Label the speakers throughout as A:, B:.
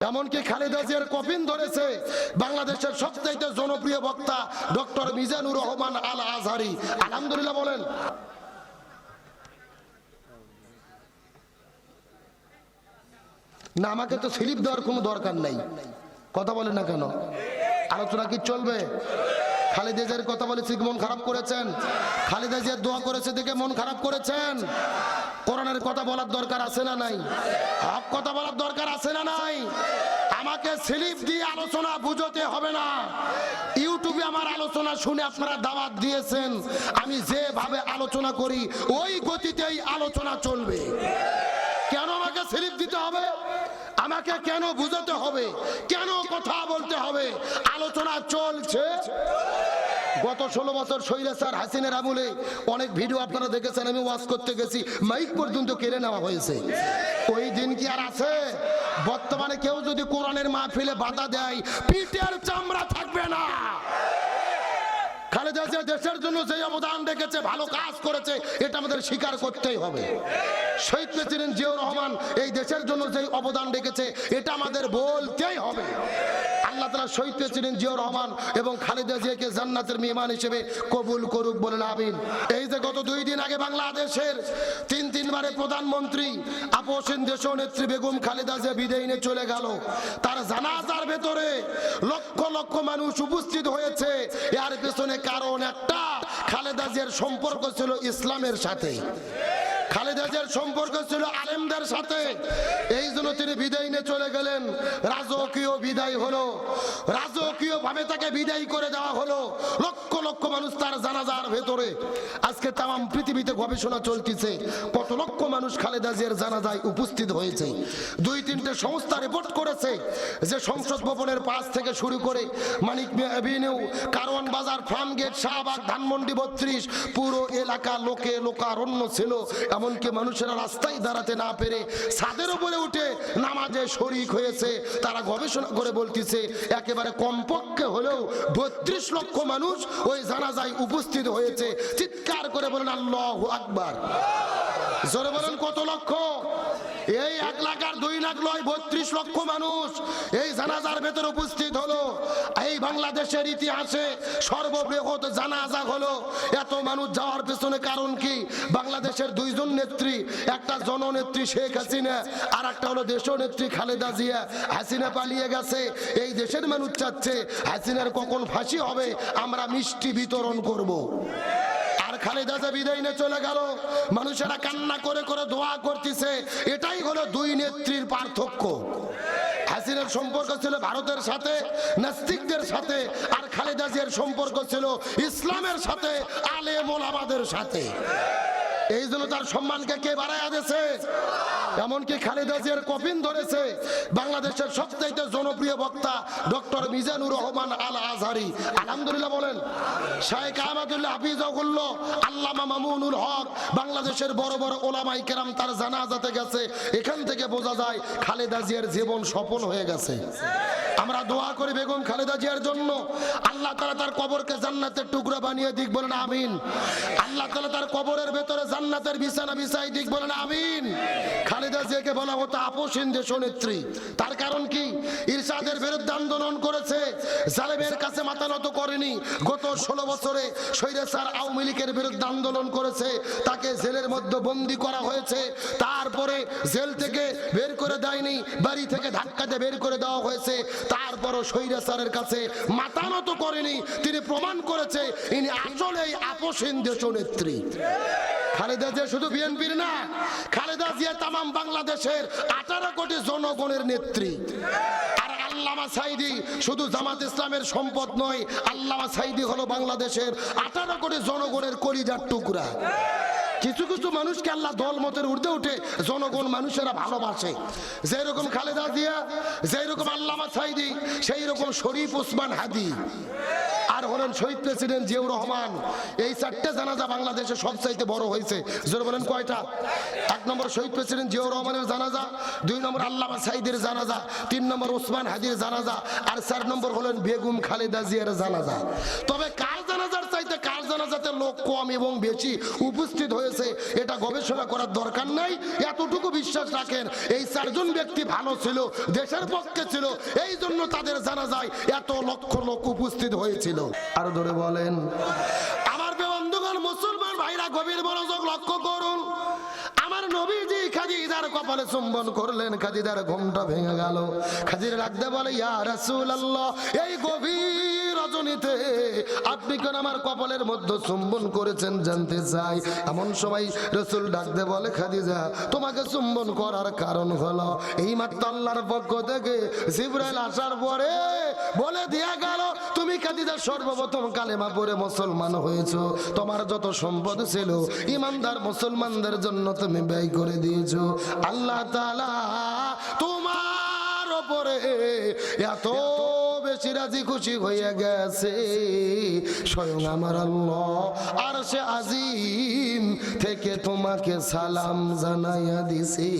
A: এমনকি খালেদা জিয়ার কফিন ধরেছে বাংলাদেশের সবচাইতে জনপ্রিয় বক্তা ডক্টর মিজানুর রহমান আল আজহারি আলহামদুলিল্লাহ বলেন। না, আমাকে তো স্লিপ দেওয়ার কোনো দরকার নাই। কথা বলে না কেন? আলোচনা কি চলবে? খালেদা কথা বলেছি মন খারাপ করেছেন। খালেদা দোয়া করেছে দেখে মন খারাপ করেছেন। কোরআনের কথা বলার দরকার আছে না নাই? হক কথা বলার দরকার আছে না নাই? আমাকে স্লিপ দিয়ে আলোচনা বুঝতে হবে না। ইউটিউবে আমার আলোচনা শুনে আপনারা দাওয়াত দিয়েছেন। আমি যেভাবে আলোচনা করি, ওই গতিতেই আলোচনা চলবে। কেন আমাকে স্লিপ দিতে হবে? আমাকে কেন বুঝাতে হবে? কেন কথা বলতে হবে? আলোচনা চলছে। গত ষোলো বছর স্যার হাসিনের আমলে অনেক ভিডিও আপনারা দেখেছেন, আমি ওয়াজ করতে গেছি, মাইক পর্যন্ত কেড়ে নেওয়া হয়েছে। ওই দিন কি আর আছে? বর্তমানে কেউ যদি কোরআনের মাহফিলে বাধা দেয়, পিঠের চামড়া থাকবে না। খালেদা জিয়া দেশের জন্য যে অবদান রেখেছে, ভালো কাজ করেছে, এটা আমাদের স্বীকার করতেই হবে। শহীদ প্রেসিডেন্ট জিয়াউর রহমান এই দেশের জন্য যে অবদান রেখেছে, এটা আমাদের বলতেই হবে। আল্লাহ তালা শহীদ প্রেসিডেন্ট জিয়াউর রহমান এবং খালেদা জিয়াকে জান্নাতের মেহমান হিসেবে কবুল করুক বলেন আবিন এই যে গত দুই দিন আগে বাংলাদেশের তিন তিনবারের প্রধানমন্ত্রী আপোসেন দেশ নেত্রী বেগম খালেদা জিয়া বিদায় নিয়ে চলে গেল। তার জানাজার ভেতরে লক্ষ লক্ষ মানুষ উপস্থিত হয়েছে। এর পেছনে কারণ একটা, খালেদা জিয়ার সম্পর্ক ছিল ইসলামের সাথে। খালেদা জিয়ার সম্পর্ক ছিল আলেমদের সাথে। এই জন্য তিনি বিদায় নিয়ে চলে গেলেন। রাজকীয় বিদায় হলো। রাজকীয় ভাবে তাকে বিদায় করে দেওয়া হলো। লক্ষ লক্ষ মানুষ তার জানাজার ভেতরে। আজকে তাম পৃথিবীতে গবেষণা চলতেছে। কত লক্ষ মানুষ খালেদা জানাজায় উপস্থিত হয়েছে। দুই তিনটে সংস্থা রিপোর্ট করেছে যে সংসদ ভবনের পাশ থেকে শুরু করে মানিক অ্যাভিনিউ কারওয়ান বাজার ফার্ম গেট শাহবাগ, ধানমন্ডি বত্রিশ, পুরো এলাকা লোকে লোকারণ্য ছিল। এমনকি মানুষেরা রাস্তায় দাঁড়াতে না পেরে ছাদের উপরে উঠে নামাজে শরিক হয়েছে। তারা গবেষণা করে বলতেছে, একেবারে কমপক্ষে হলেও বত্রিশ লক্ষ মানুষ ওই জানাজায় উপস্থিত হয়েছে। চিৎকার করে বলেন, আল্লাহ আকবার। জোরে বলেন, কত লক্ষ? এই এক লাখ আর দুই লাখ নয়, বত্রিশ লক্ষ মানুষ এই জানাজার ভেতর উপস্থিত হলো। বাংলাদেশের ইতিহাসে সর্ববৃহৎ জানাজা হলো, এত মানুষ যাওয়ার পেছনে কারণ কি? বাংলাদেশের দুইজন নেত্রী, একটা জননেত্রী শেখ হাসিনা, আর একটা হলো দেশ নেত্রী খালেদা জিয়া। হাসিনা পালিয়ে গেছে, এই দেশের মানুষ চাচ্ছে হাসিনার কখন ফাঁসি হবে, আমরা মিষ্টি বিতরণ করব। আর খালেদা বিদায় নিয়ে চলে গেল, মানুষেরা কান্না করে করে দোয়া করতেছে, এটাই হলো দুই নেত্রীর পার্থক্য। হাসিনার সম্পর্ক ছিল ভারতের সাথে, নাস্তিকদের সাথে, আর খালেদা জিয়ার সম্পর্ক ছিল ইসলামের সাথে আলে মোলামাদের সাথে। এই জন্য তার সম্মানকে কে বাড়াইয়া দিয়েছে? এমনকি খালেদা জিয়ার কফিন ধরেছে বাংলাদেশের সবচাইতে জনপ্রিয় বক্তা ডক্টর মিজানুর রহমান আল আজহারি আলহামদুলিল্লাহ বলেন শাহেখ আহমদুল্লাহ হাফিজাহুল্লাহ, আল্লামা মামুনুল হক, বাংলাদেশের বড় বড় ওলামাই কেরাম তার জানাজাতে গেছে। এখান থেকে বোঝা যায় খালেদা জিয়ার জীবন সফল হয়ে গেছে। আমরা দোয়া করি বেগম খালেদা জিয়ার জন্য। আল্লাহ তালা তার কবরকে জান্নাতের টুকরা বানিয়ে দিক, বলেন আমিন। আল্লাহ তালা তার কবরের ভেতরে জান্নাতের বিছানা বিছাই দিক, বলেন আমিন। খালেদা জিয়াকে বলা হতো আপোসীন দেশ নেত্রী তার কারণ কি? ইরশাদের বিরুদ্ধে আন্দোলন করেছে, জালেমের কাছে মাথা নত করেনি। গত ষোলো বছরে স্বৈরাচার আওয়ামী লীগের বিরুদ্ধে আন্দোলন করেছে, তাকে জেলের মধ্যে বন্দি করা হয়েছে। তারপরে জেল থেকে বের করে দেয়নি, বাড়ি থেকে ধাক্কাতে বের করে দেওয়া হয়েছে। তারপরও স্বৈরাচারের কাছে মাথা নত করেনি। তিনি প্রমাণ করেছে, ইনি আসলেই আপোসীন দেশ নেত্রী। খালেদা জিয়া শুধু বিএনপির না, খালেদা জিয়া তামাম বাংলাদেশের আঠারো কোটি জনগণের নেত্রী। আল্লামা সাইদি শুধু জামাত ইসলামের সম্পদ নয়, আল্লামা সাইদি হলো বাংলাদেশের আঠারো কোটি জনগণের কলিজার টুকরা। কিছু কিছু মানুষকে আল্লাহ দল মতের উঠতে উঠে জনগণ মানুষেরা ভালোবাসে। যেই রকম খালেদা জিয়া যেই রকম আল্লামা সাইদি সেই রকম শরীফ ওসমান হাদি। আর হলেন শহীদ প্রেসিডেন্ট জিয়াউর রহমান। এই চারটে জানাজা বাংলাদেশে সবচাইতে বড় হয়েছে। জোরে বলেন কয়টা? এক নম্বর শহীদ প্রেসিডেন্ট জিয়াউর রহমানের জানাজা, দুই নম্বর আল্লামা সাইদের জানাজা, তিন নম্বর ওসমান হাদির জানাজা, আর চার নম্বর হলেন বেগম খালেদা জিয়ার জানাজা। তবে কার জানাজার জানাজাতে লোক কম এবং বেশি উপস্থিত হয়েছে এটা গবেষণা করার দরকার নাই। এতটুকু বিশ্বাস রাখেন এই চারজন ব্যক্তি ভালো ছিল দেশের পক্ষে ছিল এই জন্য তাদের জানা যায় এত লক্ষ লোক উপস্থিত হয়েছিল। আরও ধরে বলেন। আমার বন্ধুগণ মুসলমান ভাইরা গভীর মনোযোগ লক্ষ্য করুন। আমার নবীজি খাদিজার কপালে চুম্বন করলেন খাদিজার ঘুমটা ভেঙে গেল। খাদির রাখতে বলে ইয়া রাসূলুল্লাহ এই গভীর রজনীতে। আপনি কেন আমার কপালের মধ্যে চুম্বন করেছেন জানতে চাই। এমন সময় রসুল ডাকতে বলে, খাদিজা, তোমাকে চুম্বন করার কারণ হলো এই মাত্র আল্লাহর পক্ষ থেকে জিব্রাইল আসার পরে বলে দিয়া গেল, তুমি খাদিজা, সর্বপ্রথম কালেমা পড়ে মুসলমান হয়েছো। তোমার যত সম্পদ ছিল, ইমানদার মুসলমানদের জন্য তুমি ব্যয় করে দিয়েছ। আল্লাহ তাআলা তোমার ওপরে এত বেশি রাজি খুশি হয়ে গেছে। স্বয়ং আমার আল্লাহ আর সে আজিম থেকে তোমাকে সালাম জানাইয়া দিছি।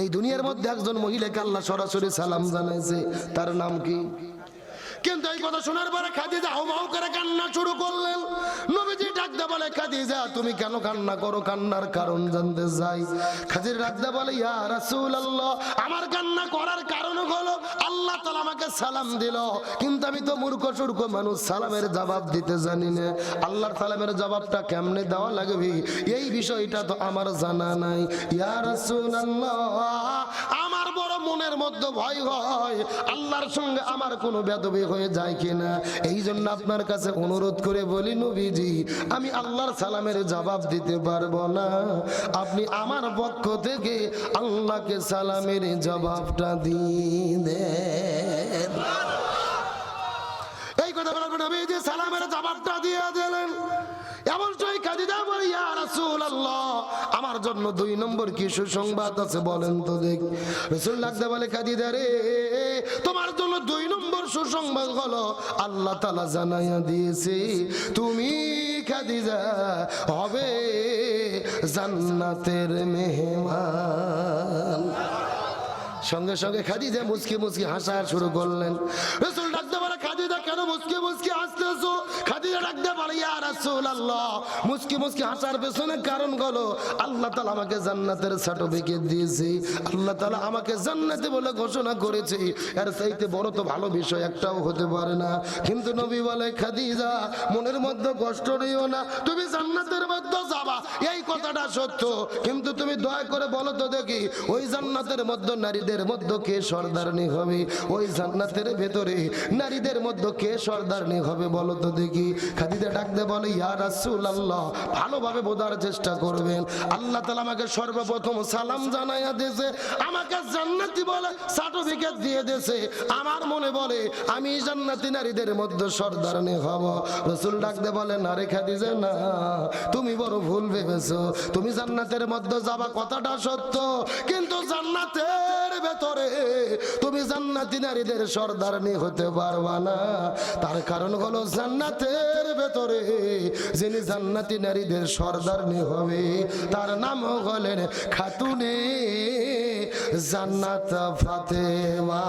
A: এই দুনিয়ার মধ্যে একজন মহিলাকে আল্লাহ সরাসরি সালাম জানাইছে, তার নাম কি? কিন্তু এই কথা শোনার পরে খাদিজা হাউ করে কান্না শুরু করলেন। নবীজি বলে, খাদিজা, তুমি কেন কান্না করো? কান্নার কারণ জানতে চাই। খাদির বলে, ইয়া রাসূলুল্লাহ, আমার কান্না করার কারণ হলো আল্লাহ আমাকে সালাম দিল। কিন্তু আমি তো মূর্খ মানুষ, সালামের জবাব দিতে জানি না। আল্লাহর সালামের জবাবটা কেমনে দেওয়া লাগবে? এই বিষয়টা তো আমার জানা নাই। ইয়া আমার বড় মনের মধ্যে ভয় হয়। আল্লাহর সঙ্গে আমার কোনো বেদবি হয়ে যায় কিনা? এই জন্য আপনার কাছে অনুরোধ করে বলি, নবীজি, আমি আল্লাহর সালামের জবাব দিতে পারব না। আপনি আমার পক্ষ থেকে আল্লাহকে সালামের জবাবটা দিয়ে এই কথা বলার পর যে সালামের জবাবটা দিয়ে দিলেন। এমন সময় কাজে আমার জন্য দুই নম্বর কি সুসংবাদ আছে বলেন তো দেখ। রাসূল লাগতে তোমার জন্য দুই নম্বর সুসংবাদ হলো, আল্লাহ তাআলা জানাইয়া দিয়েছে, তুমি খাদিজা হবে জান্নাতের মেহমান। সঙ্গে সঙ্গে খাদিজা মুসকি মুসকি হাসা শুরু করলেন। রসুল ডাকতে পারে খাদিজা কেন মুসকি মুসকি হাসতেছো? মনের মধ্যে কষ্ট নিও না। তুমি জান্নাতের মধ্যে যাবা, এই কথাটা সত্য। কিন্তু তুমি দয়া করে বলো তো দেখি, ওই জান্নাতের মধ্যে নারীদের মধ্যে কে সর্দারনি হবে? ওই জান্নাতের ভেতরে নারীদের মধ্যে কে সর্দারনি হবে বলো তো দেখি? ডাকতে বলে, ইয়া রাসূলুল্লাহ। ভালোভাবে বোঝার চেষ্টা করবেন। আল্লাহ তাআলা আমাকে সর্বপ্রথম সালাম জানাইয়া দিয়েছে। আমাকে জান্নাতি বলে সার্টিফিকেট দিয়ে দিয়েছে। আমার মনে বলে, আমি জান্নাতি নারীদের মধ্যে সর্দারনি হব। রসুল ডাকতে বলে, না রে খাদিজা, না। তুমি বড় ভুল ভেবেছো। তুমি জান্নাতের মধ্যে যাবা কথাটা সত্য। কিন্তু জান্নাতের ভেতরে তুমি জান্নাতি নারীদের সর্দারনি হতে পারবা না। তার কারণ হলো জান্নাতের ভেতরে যিনি জান্নাতি নারীদের সর্দারনি হবে, তার নাম হলেন খাতুনে জান্নাত ফাতেমা।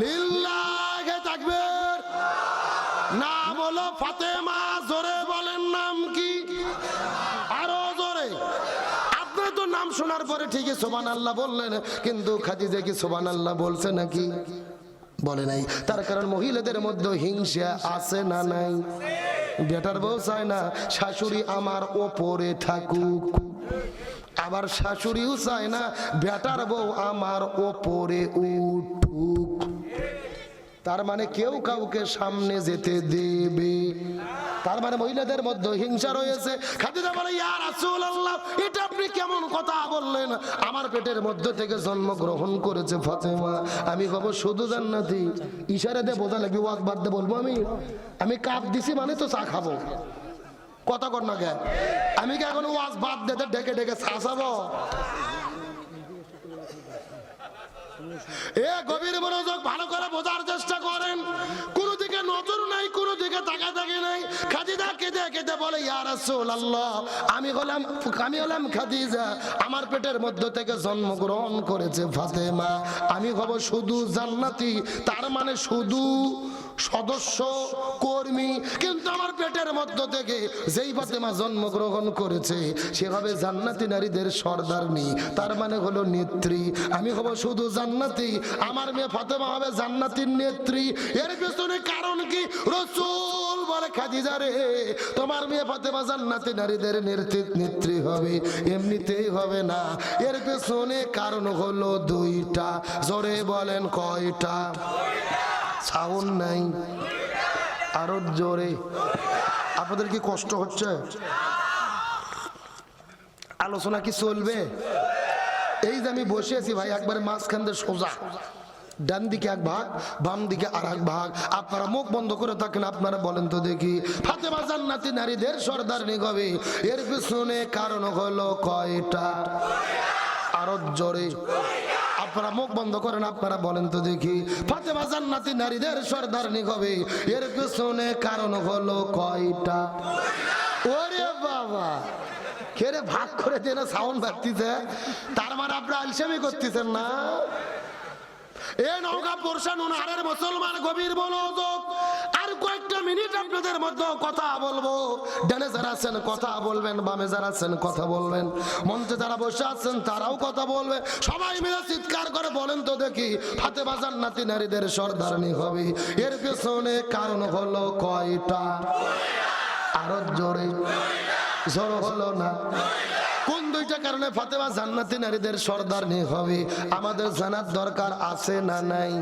A: লিল্লাহে তাকবীর। নাম হলো ফাতেমা, জোরে বলেন নাম কি? আরও জোরে। আপনি তো নাম শোনার পরে ঠিকই সোবান আল্লাহ বললেন, কিন্তু খাদিজা কি সোবান আল্লাহ বলছে নাকি? বলে নাই। তার কারণ মহিলাদের মধ্যে হিংসা আছে না নাই? বেটার বউ চায় না, শাশুড়ি আমার ওপরে থাকুক। আবার শাশুড়িও চায় না, বেটার বউ আমার ওপরে উঠুক। তার মানে কেউ কাউকে সামনে যেতে দেবে। তার মানে মহিলাদের মধ্যে হিংসা রয়েছে। খাদিজা বলে, ইয়া রাসূলুল্লাহ, এটা আপনি কেমন কথা বললেন? আমার পেটের মধ্যে থেকে জন্মগ্রহণ করেছে ফাতেমা। আমি কব, শুধু জান্নাতি। ইশারা দিয়ে বোঝা লাগবে ওয়াজ দিয়ে বলব আমি? আমি কাপ দিছি মানে তো চা খাব। কথা কর না কেন? আমি কি এখন ওয়াজ বাদ দিতে ডেকে ডেকে চা খাব? এ গভীর মনোযোগ ভালো করে বোঝার চেষ্টা করেন। নজর নাই, কোন দিকে তাকা থাকে নাই। খাদিজা কেঁদে কেঁদে বলে ইয়ার আসল আল্লাহ আমি হলাম আমি হলাম খাদিজা। আমার পেটের মধ্য থেকে জন্মগ্রহণ করেছে ফাতেমা। আমি হব শুধু জান্নাতি, তার মানে শুধু সদস্য, কর্মী, কিন্তু আমার পেটের মধ্য থেকে যেই ফাতেমা জন্মগ্রহণ করেছে সেভাবে জান্নাতি নারীদের সর্দারনি। তার মানে হলো নেত্রী। আমি হব শুধু জান্নাতি। আমার মেয়ে ফাতেমা হবে জান্নাতির নেত্রী। এর পেছনে কারণ কি? রসুল বলে, খাদিজা রে, তোমার মেয়ে ফাতেমা জান্নাতি নারীদের নেত্রী হবে। এমনিতেই হবে না। এর পেছনে কারণ হলো দুইটা। জোরে বলেন কয়টা? সাউন্ড নাই। আরও জোরে। আপনাদের কি কষ্ট হচ্ছে? আলোচনা কি চলবে? এই যে আমি বসে আছি ভাই, একবারে মাঝখান দিয়ে সোজা। ডান দিকে এক ভাগ, বাম দিকে আর এক ভাগ। আপনারা মুখ বন্ধ করে থাকেন, আপনারা বলেন তো দেখি। ফাতেমা জান্নাতি নারীদের সর্দার নিগবে। এর পিছনে কারণ হলো কয়টা? আরও জোরে। আপনারা মুখ বন্ধ করেন, আপনারা বলেন তো দেখি। ফাতেমা জান্নাতি নারীদের সর্দার নিগবে। এর পেছনে কারণ হলো কয়টা? ওরে বাবা! খেরে ভাগ করে দিয়ে না সাউন্ড বাড়তিছে? তার মানে আপনারা আলসেমি করতেছেন না? এ নৌকা পোর্শন উনারের মুসলমান গভীর বলো কয়েকটা মিনিট আপনাদের মধ্যে কথা বলব। ডানে যারা আছেন, কথা বলবেন, বামে যারা আছেন, কথা বলবেন। মঞ্চে যারা বসে আছেন, তারাও কথা বলবে। সবাই মিলে চিৎকার করে বলেন তো দেখি, হাতে বাজার নাতি নারীদের সর্দারনি হবে। এর পেছনে কারণ হলো কয়টা? আরও জোরে। জোর হলো না। কোন দুইটা কারণে ফাতেমা জান্নাতি নারীদের সর্দার নিয়ে হবে? আমাদের জানার দরকার আছে না নাই?